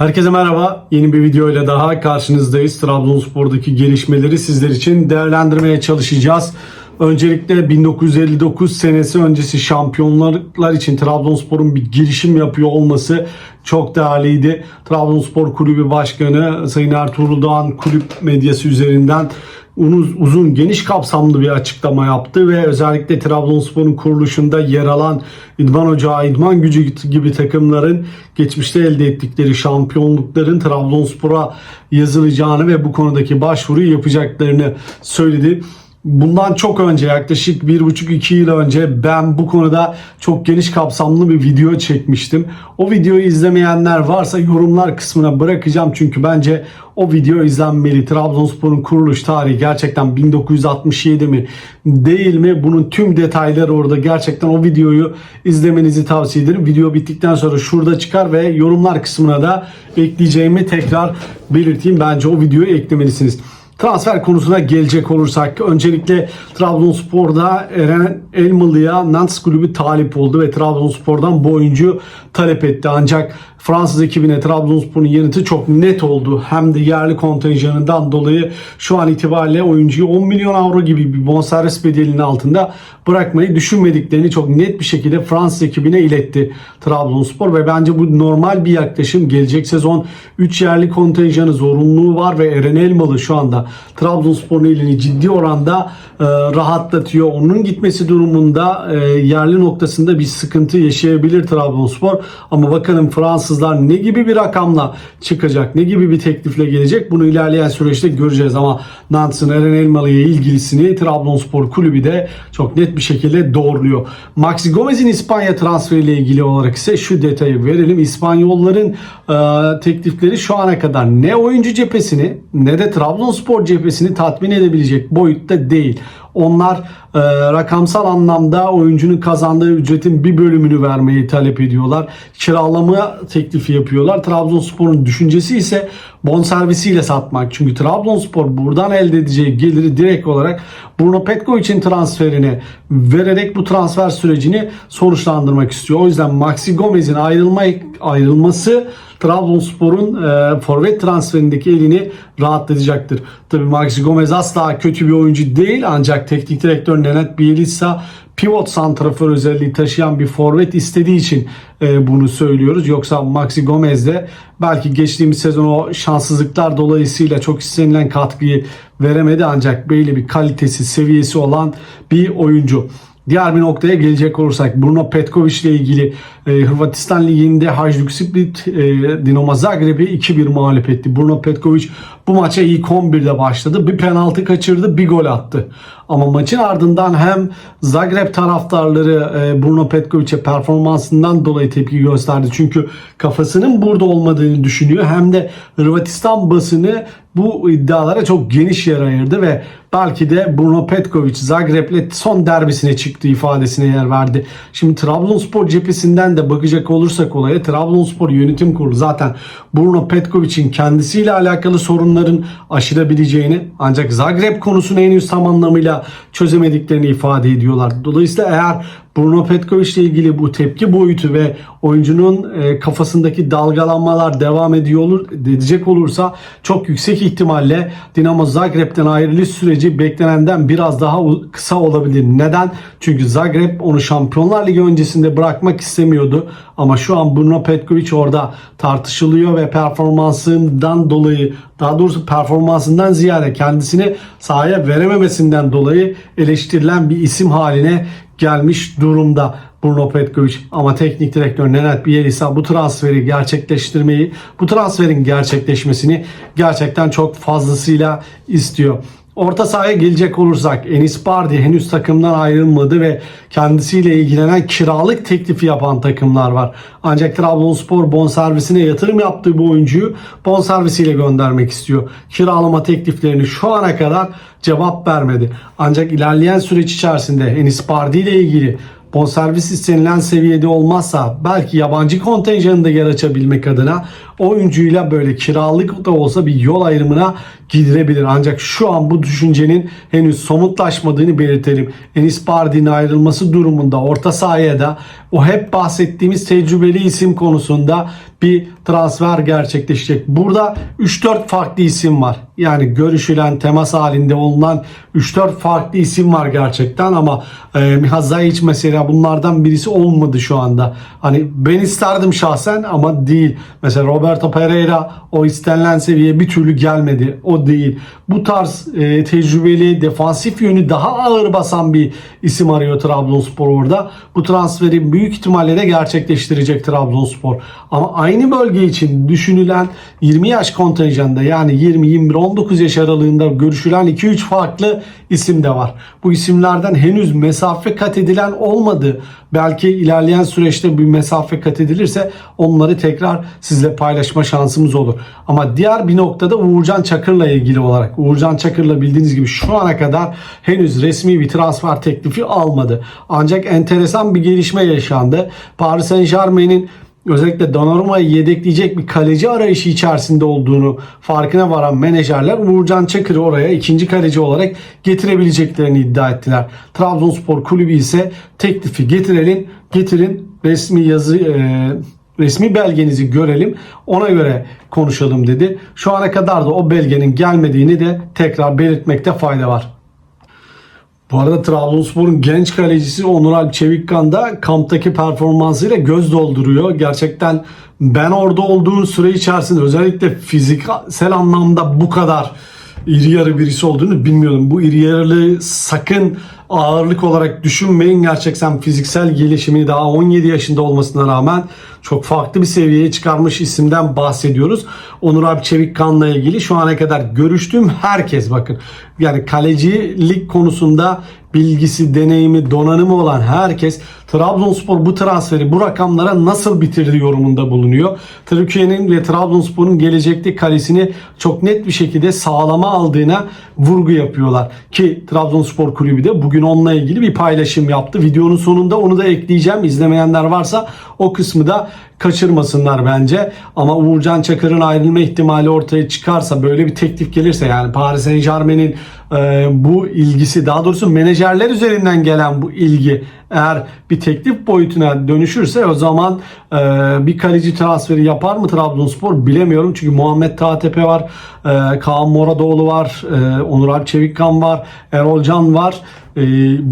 Herkese merhaba. Yeni bir video ile daha karşınızdayız. Trabzonspor'daki gelişmeleri sizler için değerlendirmeye çalışacağız. Öncelikle 1959 senesi öncesi şampiyonluklar için Trabzonspor'un bir girişim yapıyor olması çok değerliydi. Trabzonspor Kulübü Başkanı Sayın Ertuğrul Doğan kulüp medyası üzerinden uzun, uzun geniş kapsamlı bir açıklama yaptı ve özellikle Trabzonspor'un kuruluşunda yer alan İdman Ocağı, İdman Gücü gibi takımların geçmişte elde ettikleri şampiyonlukların Trabzonspor'a yazılacağını ve bu konudaki başvuruyu yapacaklarını söyledi. Bundan çok önce yaklaşık bir buçuk iki yıl önce ben bu konuda çok geniş kapsamlı bir video çekmiştim. O videoyu izlemeyenler varsa yorumlar kısmına bırakacağım çünkü bence o video izlenmeli. Trabzonspor'un kuruluş tarihi gerçekten 1967 mi değil mi? Bunun tüm detayları orada. Gerçekten o videoyu izlemenizi tavsiye ederim. Video bittikten sonra şurada çıkar ve yorumlar kısmına da ekleyeceğimi tekrar belirteyim. Bence o videoyu eklemelisiniz. Transfer konusuna gelecek olursak öncelikle Trabzonspor'da Eren Elmalı'ya Nantes kulübü talip oldu ve Trabzonspor'dan bu oyuncu talep etti. Ancak Fransız ekibine Trabzonspor'un yanıtı çok net oldu. Hem de yerli kontenjanından dolayı şu an itibariyle oyuncuyu 10 milyon avro gibi bir bonservis bedelinin altında bırakmayı düşünmediklerini çok net bir şekilde Fransız ekibine iletti Trabzonspor ve bence bu normal bir yaklaşım. Gelecek sezon 3 yerli kontenjanı zorunluluğu var ve Eren Elmalı şu anda Trabzonspor'un elini ciddi oranda e, rahatlatıyor. Onun gitmesi durumunda e, yerli noktasında bir sıkıntı yaşayabilir Trabzonspor. Ama bakalım Fransızlar ne gibi bir rakamla çıkacak, ne gibi bir teklifle gelecek bunu ilerleyen süreçte göreceğiz. Ama Nantes'ın Eren Elmalı'ya ilgilisini Trabzonspor kulübü de çok net bir şekilde doğruluyor. Maxi Gomez'in İspanya transferiyle ilgili olarak ise şu detayı verelim. İspanyolların e, teklifleri şu ana kadar ne oyuncu cephesini ne de Trabzonspor cephesini tatmin edebilecek boyutta değil. Onlar e, rakamsal anlamda oyuncunun kazandığı ücretin bir bölümünü vermeyi talep ediyorlar. Kiralama teklifi yapıyorlar. Trabzonspor'un düşüncesi ise bonservisiyle satmak. Çünkü Trabzonspor buradan elde edeceği geliri direkt olarak Bruno Petkovic'in transferine vererek bu transfer sürecini sonuçlandırmak istiyor. O yüzden Maxi Gomez'in ayrılma ayrılması Trabzonspor'un e, forvet transferindeki elini rahatlatacaktır. Tabii Maxi Gomez asla kötü bir oyuncu değil ancak teknik direktör Nenad Bielitsa pivot santrafor özelliği taşıyan bir forvet istediği için e, bunu söylüyoruz. Yoksa Maxi Gomez de belki geçtiğimiz sezon o şanssızlıklar dolayısıyla çok istenilen katkıyı veremedi ancak belli bir kalitesi, seviyesi olan bir oyuncu. Diğer bir noktaya gelecek olursak Bruno Petkovic ile ilgili e, Hırvatistan Ligi'nde Hajduk Split e, Dinamo Zagreb'i 2-1 mağlup etti. Bruno Petkovic bu maça ilk 11'de başladı. Bir penaltı kaçırdı, bir gol attı. Ama maçın ardından hem Zagreb taraftarları e, Bruno Petkovic'e performansından dolayı tepki gösterdi. Çünkü kafasının burada olmadığını düşünüyor. Hem de Hırvatistan basını bu iddialara çok geniş yer ayırdı ve belki de Bruno Petkovic Zagreb'le son derbisine çıktı ifadesine yer verdi. Şimdi Trabzonspor cephesinden de bakacak olursak olaya Trabzonspor yönetim kurulu zaten Bruno Petkovic'in kendisiyle alakalı sorunların aşılabileceğini ancak Zagreb konusunu henüz tam anlamıyla çözemediklerini ifade ediyorlar. Dolayısıyla eğer Bruno Petkovic ile ilgili bu tepki boyutu ve oyuncunun e, kafasındaki dalgalanmalar devam ediyor olur, edecek olursa çok yüksek ihtimalle Dinamo Zagreb'ten ayrılış süreci beklenenden biraz daha kısa olabilir. Neden? Çünkü Zagreb onu Şampiyonlar Ligi öncesinde bırakmak istemiyordu. Ama şu an Bruno Petkovic orada tartışılıyor ve performansından dolayı daha doğrusu performansından ziyade kendisini sahaya verememesinden dolayı eleştirilen bir isim haline gelmiş durumda Bruno Petkovic ama teknik direktör Nenad Bielsa bu transferi gerçekleştirmeyi, bu transferin gerçekleşmesini gerçekten çok fazlasıyla istiyor. Orta sahaya gelecek olursak Enis Bardi henüz takımdan ayrılmadı ve kendisiyle ilgilenen kiralık teklifi yapan takımlar var. Ancak Trabzonspor bonservisine yatırım yaptığı bu oyuncuyu bonservisiyle göndermek istiyor. Kiralama tekliflerini şu ana kadar cevap vermedi. Ancak ilerleyen süreç içerisinde Enis Bardi ile ilgili bonservis istenilen seviyede olmazsa belki yabancı kontenjanında yer açabilmek adına oyuncuyla böyle kiralık da olsa bir yol ayrımına gidilebilir. Ancak şu an bu düşüncenin henüz somutlaşmadığını belirtelim. Enis Bardi'nin ayrılması durumunda orta sahaya da o hep bahsettiğimiz tecrübeli isim konusunda bir transfer gerçekleşecek. Burada 3-4 farklı isim var. Yani görüşülen, temas halinde olunan 3-4 farklı isim var gerçekten ama e, Miha Zayic mesela bunlardan birisi olmadı şu anda. Hani ben isterdim şahsen ama değil. Mesela Roberto Pereira o istenilen seviyeye bir türlü gelmedi. O değil. Bu tarz e, tecrübeli, defansif yönü daha ağır basan bir isim arıyor Trabzonspor orada. Bu transferi büyük ihtimalle de gerçekleştirecek Trabzonspor. Ama aynı bölge için düşünülen 20 yaş kontenjanda yani 20, 21, 19 yaş aralığında görüşülen 2-3 farklı isim de var. Bu isimlerden henüz mesafe kat edilen olmadı. Belki ilerleyen süreçte bir mesafe kat edilirse onları tekrar sizle paylaşma şansımız olur. Ama diğer bir noktada Uğurcan Çakır'la ilgili olarak Uğurcan Çakır'la bildiğiniz gibi şu ana kadar henüz resmi bir transfer teklifi almadı. Ancak enteresan bir gelişme yaşandı. Paris Saint Germain'in özellikle Donnarumma'yı yedekleyecek bir kaleci arayışı içerisinde olduğunu farkına varan menajerler Uğurcan Çakır'ı oraya ikinci kaleci olarak getirebileceklerini iddia ettiler. Trabzonspor kulübü ise teklifi getirelim, getirin resmi yazı e, resmi belgenizi görelim ona göre konuşalım dedi. Şu ana kadar da o belgenin gelmediğini de tekrar belirtmekte fayda var. Bu arada Trabzonspor'un genç kalecisi Onur Alp Çevikkan da kamptaki performansıyla göz dolduruyor. Gerçekten ben orada olduğum süre içerisinde özellikle fiziksel anlamda bu kadar iri yarı birisi olduğunu bilmiyordum. Bu iri yarılı sakın ağırlık olarak düşünmeyin. Gerçekten fiziksel gelişimi daha 17 yaşında olmasına rağmen çok farklı bir seviyeye çıkarmış isimden bahsediyoruz. Onur Alp Çevikkan'la ilgili şu ana kadar görüştüğüm herkes bakın. Yani kalecilik konusunda bilgisi, deneyimi, donanımı olan herkes Trabzonspor bu transferi bu rakamlara nasıl bitirdi yorumunda bulunuyor. Türkiye'nin ve Trabzonspor'un gelecekte kalesini çok net bir şekilde sağlama aldığına vurgu yapıyorlar. Ki Trabzonspor kulübü de bugün onunla ilgili bir paylaşım yaptı. Videonun sonunda onu da ekleyeceğim. İzlemeyenler varsa o kısmı da kaçırmasınlar bence. Ama Uğurcan Çakır'ın ayrılma ihtimali ortaya çıkarsa böyle bir teklif gelirse yani Paris Saint Germain'in e, bu ilgisi daha doğrusu menajerler üzerinden gelen bu ilgi eğer bir teklif boyutuna dönüşürse o zaman e, bir kaleci transferi yapar mı Trabzonspor bilemiyorum. Çünkü Muhammed Tatepe var, e, Kaan Moradoğlu var, e, Onur Alp Çevikkan var, Erol Can var. E,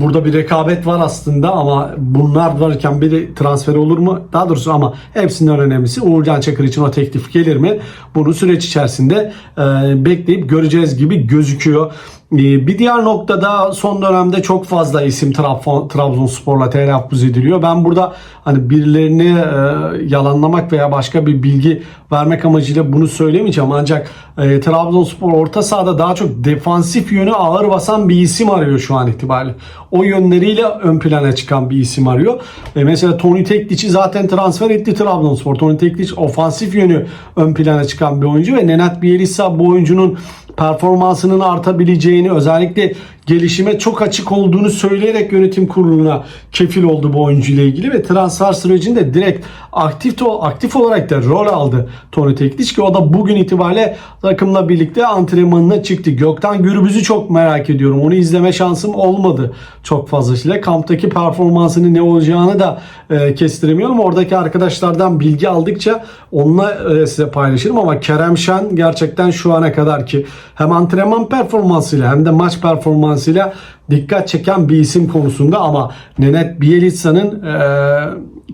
burada bir rekabet var aslında ama bunlar varken bir transfer olur mu? Daha doğrusu ama hepsinden önemlisi Uğurcan Çakır için o teklif gelir mi? Bunu süreç içerisinde e, bekleyip göreceğiz gibi gözüküyor. E, bir diğer noktada son dönemde çok fazla isim Trabzon, Trabzonspor'la telaffuz ediliyor. Ben burada hani birilerini e, yalanlamak veya başka bir bilgi vermek amacıyla bunu söylemeyeceğim. Ancak e, Trabzonspor orta sahada daha çok defansif yönü ağır basan bir isim arıyor şu an itibariyle. O yönleriyle ön plana çıkan bir isim arıyor. E, mesela Tony Teklic'i zaten transfer etti Trabzonspor. Tony Teklic ofansif yönü ön plana çıkan bir oyuncu ve Nenad Bielitsa bu oyuncunun performansının artabileceğini özellikle gelişime çok açık olduğunu söyleyerek yönetim kuruluna kefil oldu bu oyuncu ile ilgili ve transfer sürecinde direkt aktif aktif olarak da rol aldı Tony Teklic ki o da bugün itibariyle takımla birlikte antrenmanına çıktı. Gökten Gürbüz'ü çok merak ediyorum. Onu izleme şansım olmadı çok fazlasıyla. Kamptaki performansının ne olacağını da e, kestiremiyorum. Oradaki arkadaşlardan bilgi aldıkça onunla e, size paylaşırım ama Kerem Şen gerçekten şu ana kadar ki hem antrenman performansıyla hem de maç performansıyla dikkat çeken bir isim konusunda ama Nenet Bielitsa'nın e,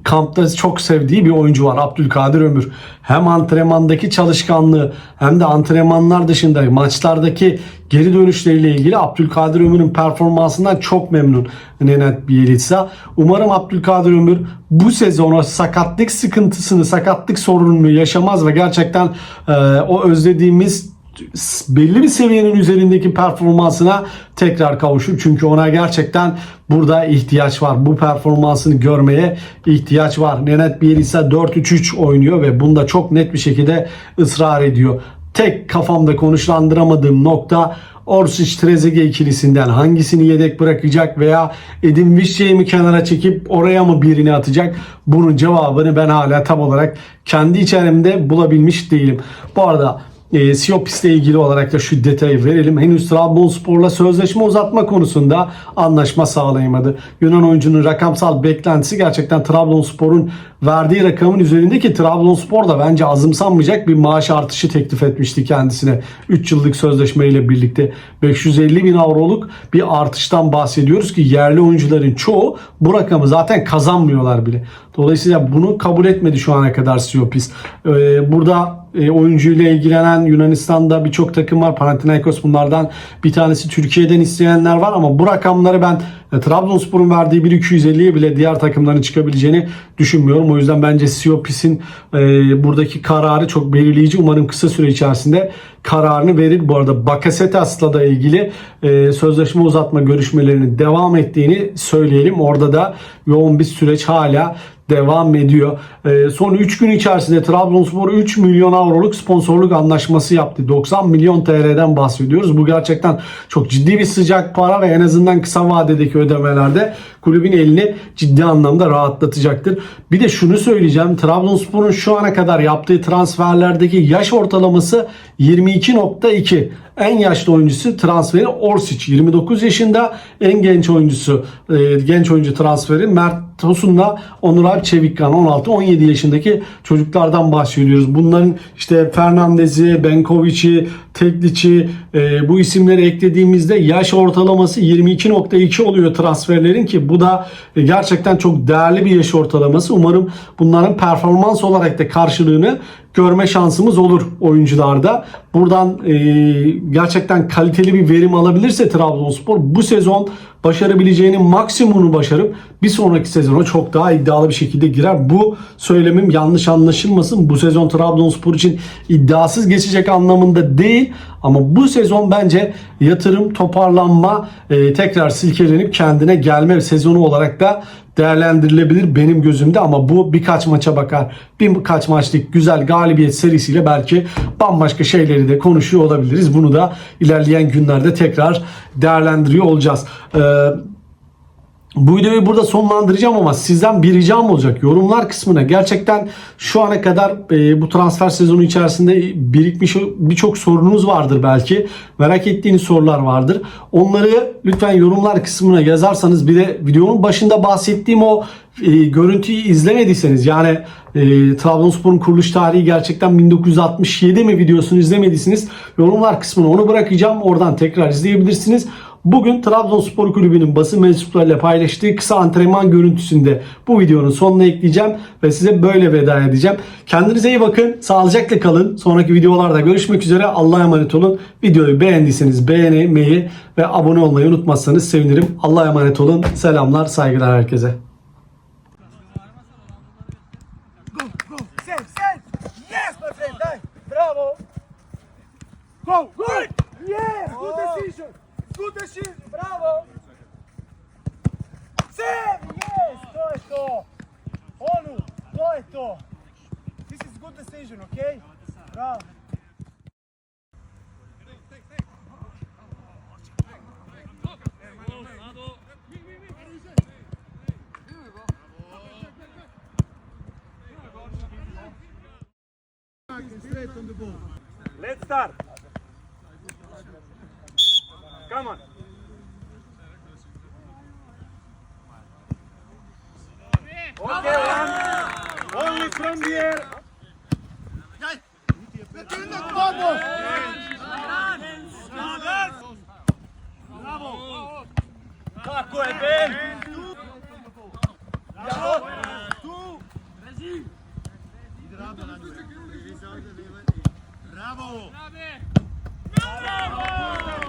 kampta çok sevdiği bir oyuncu var Abdülkadir Ömür. Hem antrenmandaki çalışkanlığı hem de antrenmanlar dışında maçlardaki geri dönüşleriyle ilgili Abdülkadir Ömür'ün performansından çok memnun Nenet Bielitsa. Umarım Abdülkadir Ömür bu sezona sakatlık sıkıntısını, sakatlık sorununu yaşamaz ve gerçekten e, o özlediğimiz belli bir seviyenin üzerindeki performansına tekrar kavuşur. Çünkü ona gerçekten burada ihtiyaç var. Bu performansını görmeye ihtiyaç var. Nenet Bielitsa 4-3-3 oynuyor ve bunda çok net bir şekilde ısrar ediyor. Tek kafamda konuşlandıramadığım nokta Orsic Trezeguet ikilisinden hangisini yedek bırakacak veya Edin Vişçe'yi mi kenara çekip oraya mı birini atacak? Bunun cevabını ben hala tam olarak kendi içerimde bulabilmiş değilim. Bu arada e, Siopis'le ilgili olarak da şu detayı verelim. Henüz Trabzonspor'la sözleşme uzatma konusunda anlaşma sağlayamadı. Yunan oyuncunun rakamsal beklentisi gerçekten Trabzonspor'un verdiği rakamın üzerindeki Trabzonspor da bence azımsanmayacak bir maaş artışı teklif etmişti kendisine. 3 yıllık sözleşmeyle birlikte 550 bin avroluk bir artıştan bahsediyoruz ki yerli oyuncuların çoğu bu rakamı zaten kazanmıyorlar bile. Dolayısıyla bunu kabul etmedi şu ana kadar Siopis. Ee, burada e, oyuncuyla ilgilenen Yunanistan'da birçok takım var. Panathinaikos bunlardan bir tanesi Türkiye'den isteyenler var ama bu rakamları ben Trabzonspor'un verdiği 1.250'ye bile diğer takımların çıkabileceğini düşünmüyorum. O yüzden bence Siopis'in e, buradaki kararı çok belirleyici. Umarım kısa süre içerisinde kararını verir. Bu arada Bakasetas'la da ilgili e, sözleşme uzatma görüşmelerinin devam ettiğini söyleyelim. Orada da yoğun bir süreç hala devam ediyor. Ee, son 3 gün içerisinde Trabzonspor 3 milyon avroluk sponsorluk anlaşması yaptı. 90 milyon TL'den bahsediyoruz. Bu gerçekten çok ciddi bir sıcak para ve en azından kısa vadedeki ödemelerde kulübün elini ciddi anlamda rahatlatacaktır. Bir de şunu söyleyeceğim. Trabzonspor'un şu ana kadar yaptığı transferlerdeki yaş ortalaması 22.2. En yaşlı oyuncusu transferi Orsic 29 yaşında. En genç oyuncusu e, genç oyuncu transferi Mert Tosun'la Onur Alp Çevikkan 16-17 yaşındaki çocuklardan bahsediyoruz. Bunların işte Fernandez'i, Benkovic'i, Tekliç'i e, bu isimleri eklediğimizde yaş ortalaması 22.2 oluyor transferlerin ki bu da e, gerçekten çok değerli bir yaş ortalaması. Umarım bunların performans olarak da karşılığını görme şansımız olur oyuncularda. Buradan e, gerçekten kaliteli bir verim alabilirse Trabzonspor bu sezon başarabileceğinin maksimumunu başarıp bir sonraki sezona çok daha iddialı bir şekilde girer. Bu söylemim yanlış anlaşılmasın. Bu sezon Trabzonspor için iddiasız geçecek anlamında değil ama bu sezon bence yatırım, toparlanma, e, tekrar silkelenip kendine gelme sezonu olarak da değerlendirilebilir benim gözümde ama bu birkaç maça bakar. Birkaç maçlık güzel galibiyet serisiyle belki bambaşka şeyleri de konuşuyor olabiliriz. Bunu da ilerleyen günlerde tekrar değerlendiriyor olacağız. Ee, bu videoyu burada sonlandıracağım ama sizden bir ricam olacak. Yorumlar kısmına gerçekten şu ana kadar e, bu transfer sezonu içerisinde birikmiş birçok sorunuz vardır belki. Merak ettiğiniz sorular vardır. Onları lütfen yorumlar kısmına yazarsanız bir de videonun başında bahsettiğim o e, görüntüyü izlemediyseniz yani e, Trabzonspor'un kuruluş tarihi gerçekten 1967 mi videosunu izlemediyseniz yorumlar kısmına onu bırakacağım. Oradan tekrar izleyebilirsiniz. Bugün Trabzonspor Kulübü'nün basın mensuplarıyla paylaştığı kısa antrenman görüntüsünde bu videonun sonuna ekleyeceğim ve size böyle veda edeceğim. Kendinize iyi bakın, sağlıcakla kalın. Sonraki videolarda görüşmek üzere. Allah'a emanet olun. Videoyu beğendiyseniz beğenmeyi ve abone olmayı unutmazsanız sevinirim. Allah'a emanet olun. Selamlar, saygılar herkese. Go, good! Yes, good decision! Good decision, bravo! Save! Yes, to je to! Onu, to je to! This is good decision, okay? Bravo! Let's start. Come on. Okay, one. Only from here. Vamos! Brawo! Tako je, Ben! Brawo! Tu! Rezi! Brawo! Brawo! Brawo!